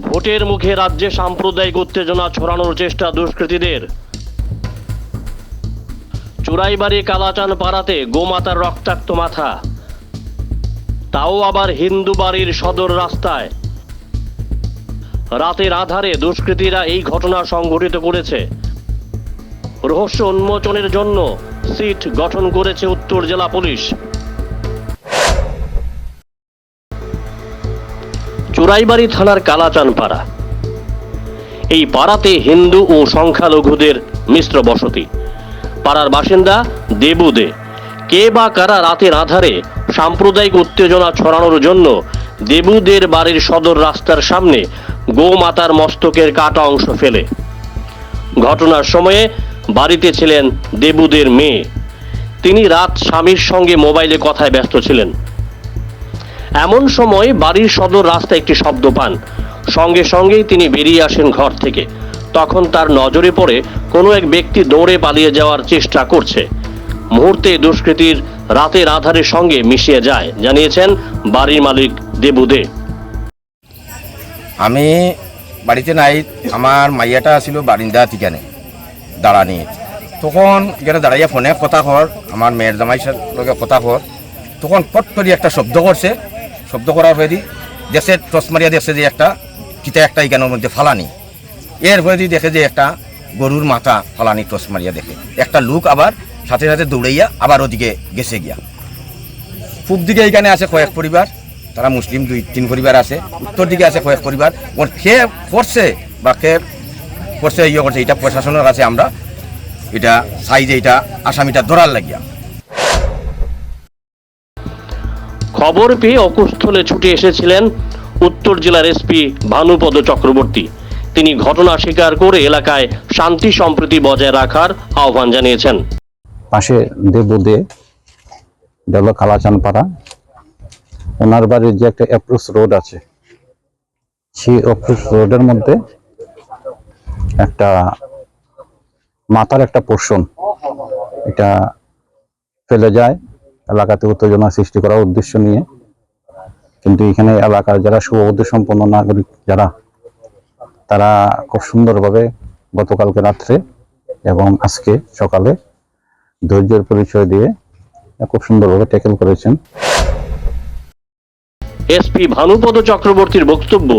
ভোটের মুখে রাজ্যে সাম্প্রদায়িক উত্তেজনা ছড়ানোর চেষ্টা দুষ্কৃতীদের। চুরাইবাড়ি কালাচান পাড়াতে গোমাতার রক্তাক্ত মাথা। তাও আবার হিন্দু বাড়ির সদর রাস্তায়। রাতের আধারে দুষ্কৃতীরা এই ঘটনা সংঘটিত করেছে। রহস্য উন্মোচনের জন্য সিট গঠন করেছে উত্তর জেলা পুলিশ। চুরাইবাড়ি থানার কালাচান পাড়া এই পাড়াতে হিন্দু ও সংখ্যালঘুদের মিশ্র বসতি। পাড়ার বাসিন্দা দেবু দে কে বা কারা রাতের আধারে সাম্প্রদায়িক উত্তেজনা ছড়ানোর জন্য দেবুদের বাড়ির সদর রাস্তার সামনে গোমাতার মস্তকের কাটা অংশ ফেলে। ঘটনার সময়ে বাড়িতে ছিলেন দেবুদের মেয়ে। তিনি রাত স্বামীর সঙ্গে মোবাইলে কথায় ব্যস্ত ছিলেন। এমন সময় বাড়ির সদর রাস্তায় একটি শব্দ পান। সঙ্গে সঙ্গেই তিনি বেরিয়ে আসেন ঘর থেকে। তখন তার নজরে পড়ে কোনো এক ব্যক্তি দৌড়ে পালিয়ে যাওয়ার চেষ্টা করছে। মুহূর্তে দুষ্কৃতীর রাতের আধারের সঙ্গে মিশিয়ে যায়, জানিয়েছেন বাড়ির মালিক দেবুদে। আমি বাড়িতে নাই, আমার মাইয়াটা ছিল বারিন্দা ঠিকানে দাঁড়ানি তখন এখানে দাঁড়াইয়া ফোনে কথা কর, আমার মেয়ের জামাই লগে কথা কর। তখন পট করে একটা শব্দ করছে শব্দ করার পরে দি দেশে টস মারিয়া দেখছে যে একটা, কিতা একটা এখানের মধ্যে ফালানি। এর দি দেখে যে একটা গরুর মাথা ফালানি টস মারিয়া দেখে। একটা লুক আবার সাথে সাথে দৌড়াইয়া আবার ওদিকে গেছে গিয়া। পূব দিকে এখানে আছে কয়েক পরিবার, তারা মুসলিম, দুই, তিন পরিবার আছে। উত্তর দিকে আছে কয়েক পরিবার। কে করছে বা কে করছে ইয়ে করছে, এটা প্রশাসনের কাছে আমরা, এটা চাই যে এটা আসামিটা ধরার লাগিয়া। খবর পেয়ে অকুস্থলে ছুটে এসেছিলেন উত্তর জেলার এসপি ভানুপদ চক্রবর্তী। তিনি ঘটনা স্বীকার করে এলাকায় শান্তি সম্প্রীতি বজায় রাখার আহ্বান জানিয়েছেন। পাশে দেবুদে দেবল কালাচানপাড়া ওনার বাড়ির যে একটা অ্যাপ্রোচ রোড আছে, সেই অ্যাপ্রোচ রোডের মধ্যে একটা মাথার একটা পোর্শন, এটা ফেলে যায়। এলাকাতে উত্তেজনা সৃষ্টি করার উদ্দেশ্য নিয়ে। কিন্তু এখানে এলাকার যারা সুবোধ সম্পন্ন নাগরিক যারা, তারা খুব সুন্দরভাবে গতকালকে রাত্রে এবং আজকে সকালে ধৈর্যের পরিচয় দিয়ে খুব সুন্দরভাবে ট্যাকেল করেছেন। এসপি ভানুপদ চক্রবর্তীর বক্তব্য,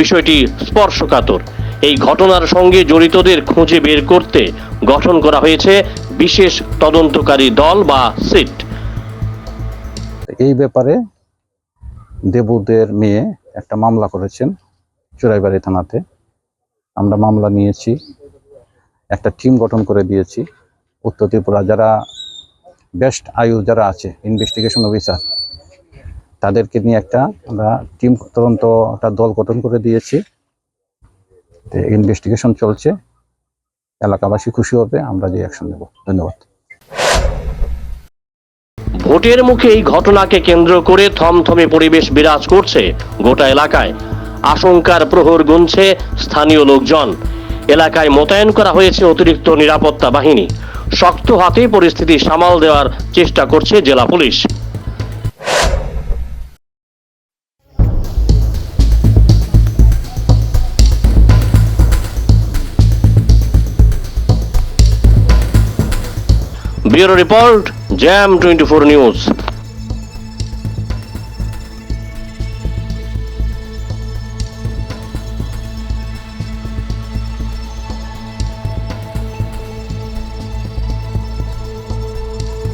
বিষয়টি স্পর্শকাতর। এই ঘটনার সঙ্গে জড়িতদের খুঁজে বের করতে গঠন করা হয়েছে বিশেষ তদন্তকারী দল বা সিট। এই ব্যাপারে দেবুদের মেয়ে একটা মামলা করেছেন চোরাইবাড়ি থানাতে। আমরা মামলা নিয়েছি, একটা টিম গঠন করে দিয়েছি। উত্তর ত্রিপুরা যারা বেস্ট আয়ু যারা আছে ইনভেস্টিগেশন অফিসার তাদেরকে নিয়ে একটা আমরা টিম তদন্ত একটা দল গঠন করে দিয়েছি। ইনভেস্টিগেশন চলছে, এলাকাবাসী খুশি হবে, আমরা যে অ্যাকশন নেব। ধন্যবাদ। ভোটের মুখে এই ঘটনাকে কেন্দ্র করে থমথমে পরিবেশ বিরাজ করছে গোটা এলাকায়। আশঙ্কার প্রহর গুনছে স্থানীয় লোকজন। এলাকায় মোতায়েন করা হয়েছে অতিরিক্ত নিরাপত্তা বাহিনী। শক্ত হাতে পরিস্থিতি সামাল দেওয়ার চেষ্টা করছে জেলা police. Bureau report jam twenty four news